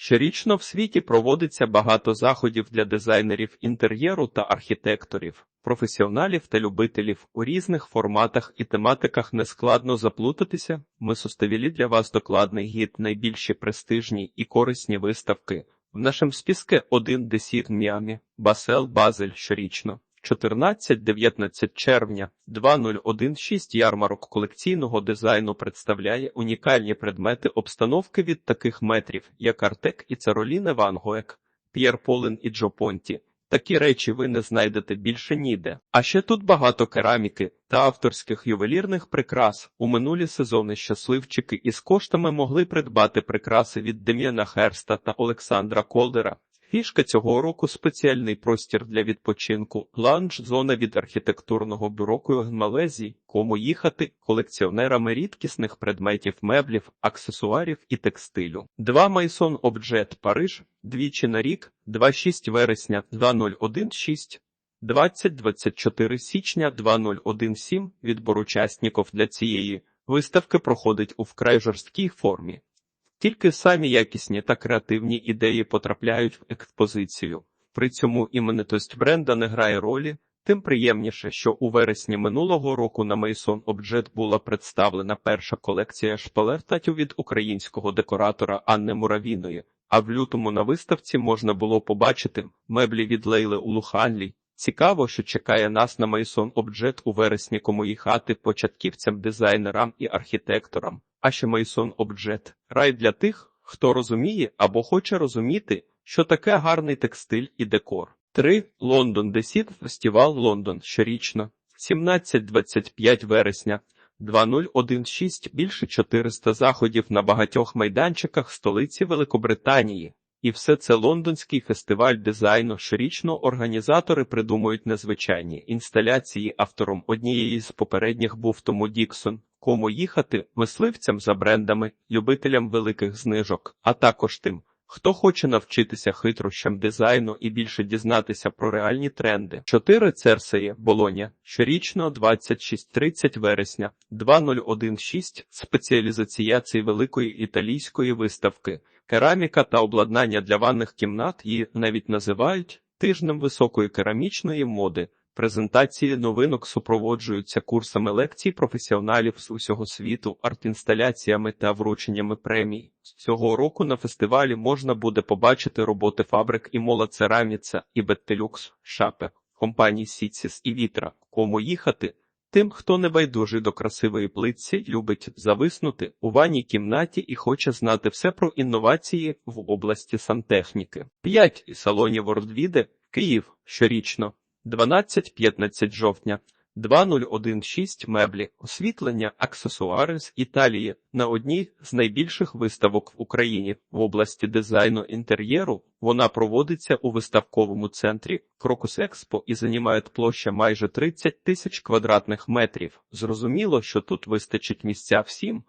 Щорічно в світі проводиться багато заходів для дизайнерів інтер'єру та архітекторів, професіоналів та любителів у різних форматах і тематиках нескладно заплутатися. Ми составили для вас докладний гід найбільші престижні і корисні виставки. В нашому списку 1 Десір Міамі, Басел Базель щорічно. 14-19 червня 2016 ярмарок колекційного дизайну представляє унікальні предмети обстановки від таких метрів, як Артек і Цароліне Ван Гоек, П'єр Полен і Джо Понті. Такі речі ви не знайдете більше ніде. А ще тут багато кераміки та авторських ювелірних прикрас. У минулі сезони щасливчики із коштами могли придбати прикраси від Дем'яна Херста та Олександра Колдера. Фішка цього року спеціальний простір для відпочинку, ланч-зона від архітектурного бюро Малезії, кому їхати колекціонерами рідкісних предметів, меблів, аксесуарів і текстилю. 2 Майсон Обджет Париж, двічі на рік, 2-6 вересня 2016, 20-24 січня 2017 відбор учасників для цієї виставки проходить у вкрай жорсткій формі. Тільки самі якісні та креативні ідеї потрапляють в експозицію. При цьому іменитость бренда не грає ролі, тим приємніше, що у вересні минулого року на Maison Objet була представлена перша колекція шпалертатів від українського декоратора Анни Муравіної, а в лютому на виставці можна було побачити меблі від Лейли Улуханлі. Цікаво, що чекає нас на Maison Objet у вересні комої хати початківцям, дизайнерам і архітекторам. А ще Maison Objet – рай для тих, хто розуміє або хоче розуміти, що таке гарний текстиль і декор. 3. Лондон Десід фестивал Лондон щорічно. 17-25 вересня. 2016 більше 400 заходів на багатьох майданчиках столиці Великобританії. І все це лондонський фестиваль дизайну. Щорічно організатори придумують незвичайні інсталяції. Автором однієї з попередніх був Тому Діксон. Кому їхати мисливцям за брендами, любителям великих знижок, а також тим, хто хоче навчитися хитрощам дизайну і більше дізнатися про реальні тренди. 4 Церсеє Болоня щорічно 26-30 вересня 2016 спеціалізація великої італійської виставки, кераміка та обладнання для ванних кімнат її навіть називають тижнем високої керамічної моди. Презентації новинок супроводжуються курсами лекцій професіоналів з усього світу, арт-інсталяціями та врученнями премій. Цього року на фестивалі можна буде побачити роботи фабрик і мола і Беттелюкс, Шапе, компаній Сіціс і Вітра. Кому їхати? Тим, хто не байдужий до красивої плитці, любить зависнути у ванній кімнаті і хоче знати все про інновації в області сантехніки. 5. салоні Вордвіде, Київ щорічно. 12-15 жовтня 2016 меблі, освітлення, аксесуари з Італії на одній з найбільших виставок в Україні в області дизайну інтер'єру. Вона проводиться у виставковому центрі Крокус Експо і займає площа майже 30 тисяч квадратних метрів. Зрозуміло, що тут вистачить місця всім,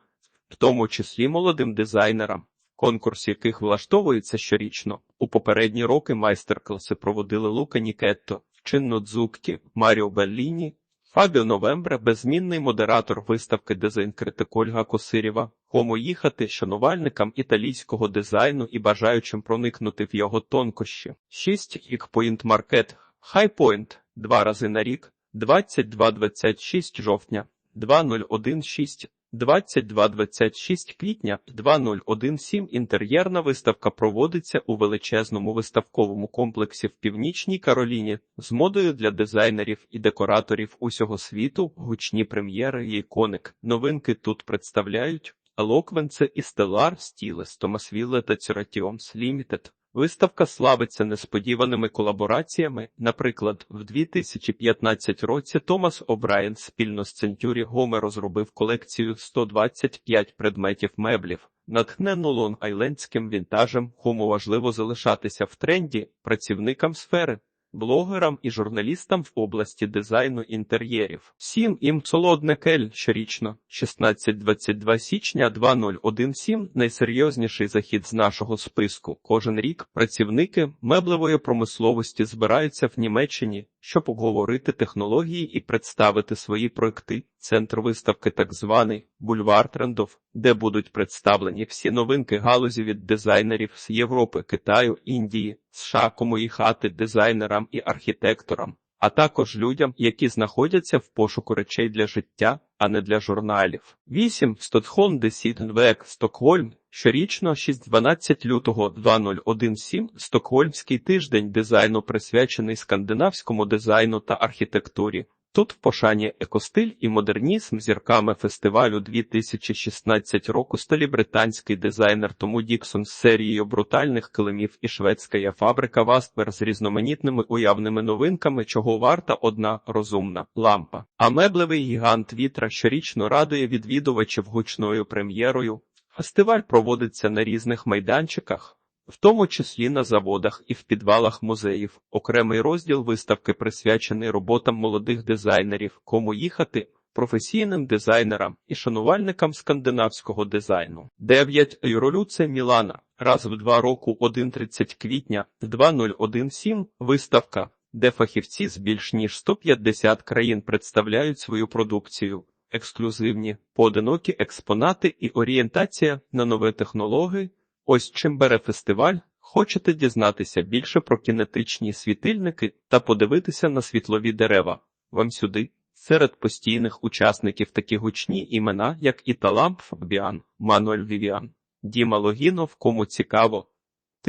в тому числі молодим дизайнерам. Конкурс, яких влаштовується щорічно, у попередні роки майстер-класи проводили Лука Нікетто, Чинно Дзукті, Маріо Белліні, Фабіо Новембре, безмінний модератор виставки дизайн-критик Ольга Косирєва, кому їхати шанувальникам італійського дизайну і бажаючим проникнути в його тонкощі. 6. Ікпоінт Маркет, Хайпойнт, два рази на рік, 22-26 жовтня, 2016 22-26 квітня 2017 інтер'єрна виставка проводиться у величезному виставковому комплексі в Північній Кароліні з модою для дизайнерів і декораторів усього світу, гучні прем'єри і іконик. Новинки тут представляють Елоквенце і Stellar Stiles, Thomasville та Цюратіомс Limited. Виставка славиться несподіваними колабораціями. Наприклад, в 2015 році Томас О'Брайен спільно з Центюрі Гоме розробив колекцію 125 предметів меблів. Натхнену лонг-айлендським вінтажем, кому важливо залишатися в тренді працівникам сфери блогерам і журналістам в області дизайну інтер'єрів. Сім ім Солодне Кель щорічно, 16-22 січня 2017 найсерйозніший захід з нашого списку. Кожен рік працівники меблевої промисловості збираються в Німеччині щоб обговорити технології і представити свої проекти. Центр виставки так званий бульвар трендов, де будуть представлені всі новинки галузі від дизайнерів з Європи, Китаю, Індії, США, кому і хати дизайнерам і архітекторам, а також людям, які знаходяться в пошуку речей для життя, а не для журналів. 8. Стокхолм Десіденвек, Стокгольм. Щорічно 6-12 лютого 2017 Стокгольмський тиждень дизайну присвячений скандинавському дизайну та архітектурі. Тут в пошані екостиль і модернізм зірками фестивалю 2016 року столі британський дизайнер Тому Діксон з серією брутальних килимів і шведська фабрика Васпер з різноманітними уявними новинками, чого варта одна розумна лампа. А меблевий гігант вітра щорічно радує відвідувачів гучною прем'єрою. Фестиваль проводиться на різних майданчиках. В тому числі на заводах і в підвалах музеїв. Окремий розділ виставки присвячений роботам молодих дизайнерів, кому їхати, професійним дизайнерам і шанувальникам скандинавського дизайну. 9. Юролюце Мілана. Раз в два року 1.30 квітня 2017 виставка, де фахівці з більш ніж 150 країн представляють свою продукцію. Ексклюзивні, поодинокі експонати і орієнтація на нові технології. Ось чим бере фестиваль. Хочете дізнатися більше про кінетичні світильники та подивитися на світлові дерева? Вам сюди. Серед постійних учасників такі гучні імена, як Італамп Фабіан, Мануель Вівіан, Діма Логінов, кому цікаво.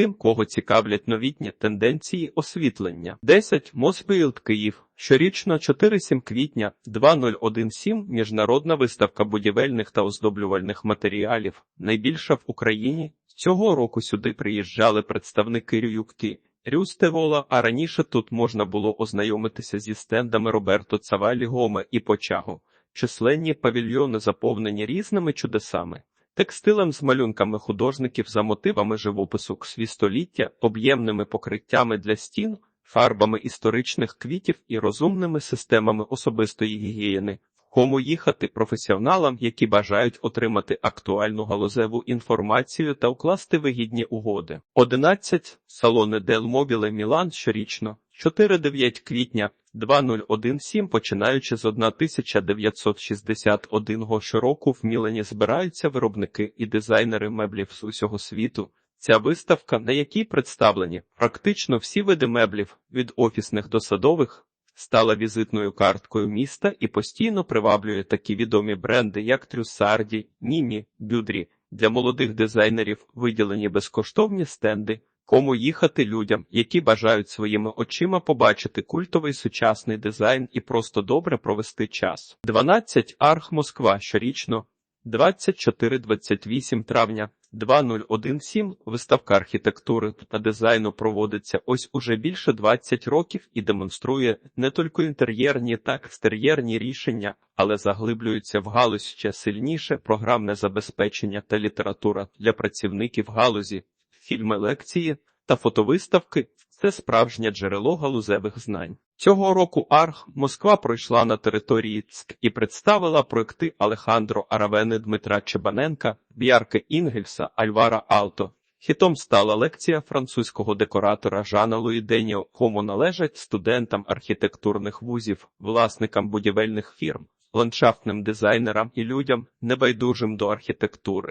Тим, кого цікавлять новітні тенденції освітлення. 10. Мосфілд Київ. Щорічно 4-7 квітня 2017 міжнародна виставка будівельних та оздоблювальних матеріалів, найбільша в Україні. Цього року сюди приїжджали представники Рюкті, Рюстевола, а раніше тут можна було ознайомитися зі стендами Роберто Цавалі Гоме і Почагу. Численні павільйони заповнені різними чудесами. Текстилем з малюнками художників за мотивами живопису свістоліття, об'ємними покриттями для стін, фарбами історичних квітів і розумними системами особистої гігієни. Кому їхати професіоналам, які бажають отримати актуальну галузеву інформацію та укласти вигідні угоди. 11. Салони Дел Мобіле Мілан щорічно 4-9 квітня 2017 починаючи з 1961 щороку в Мілані збираються виробники і дизайнери меблів з усього світу. Ця виставка, на якій представлені практично всі види меблів від офісних до садових, стала візитною карткою міста і постійно приваблює такі відомі бренди, як Трюсарді, Німі, Бюдрі. Для молодих дизайнерів виділені безкоштовні стенди, кому їхати людям, які бажають своїми очима побачити культовий сучасний дизайн і просто добре провести час. 12 Арх Москва щорічно, 24-28 травня. 2017 виставка архітектури та дизайну проводиться ось уже більше 20 років і демонструє не тільки інтер'єрні та екстер'єрні рішення, але заглиблюється в галузь ще сильніше програмне забезпечення та література для працівників галузі, фільми лекції та фотовиставки. Це справжнє джерело галузевих знань. Цього року Арх Москва пройшла на території ЦК і представила проекти Алехандро Аравени Дмитра Чебаненка, Б'ярки Інгельса, Альвара Алто. Хітом стала лекція французького декоратора Жана Луї Деніо, кому належать студентам архітектурних вузів, власникам будівельних фірм, ландшафтним дизайнерам і людям, небайдужим до архітектури.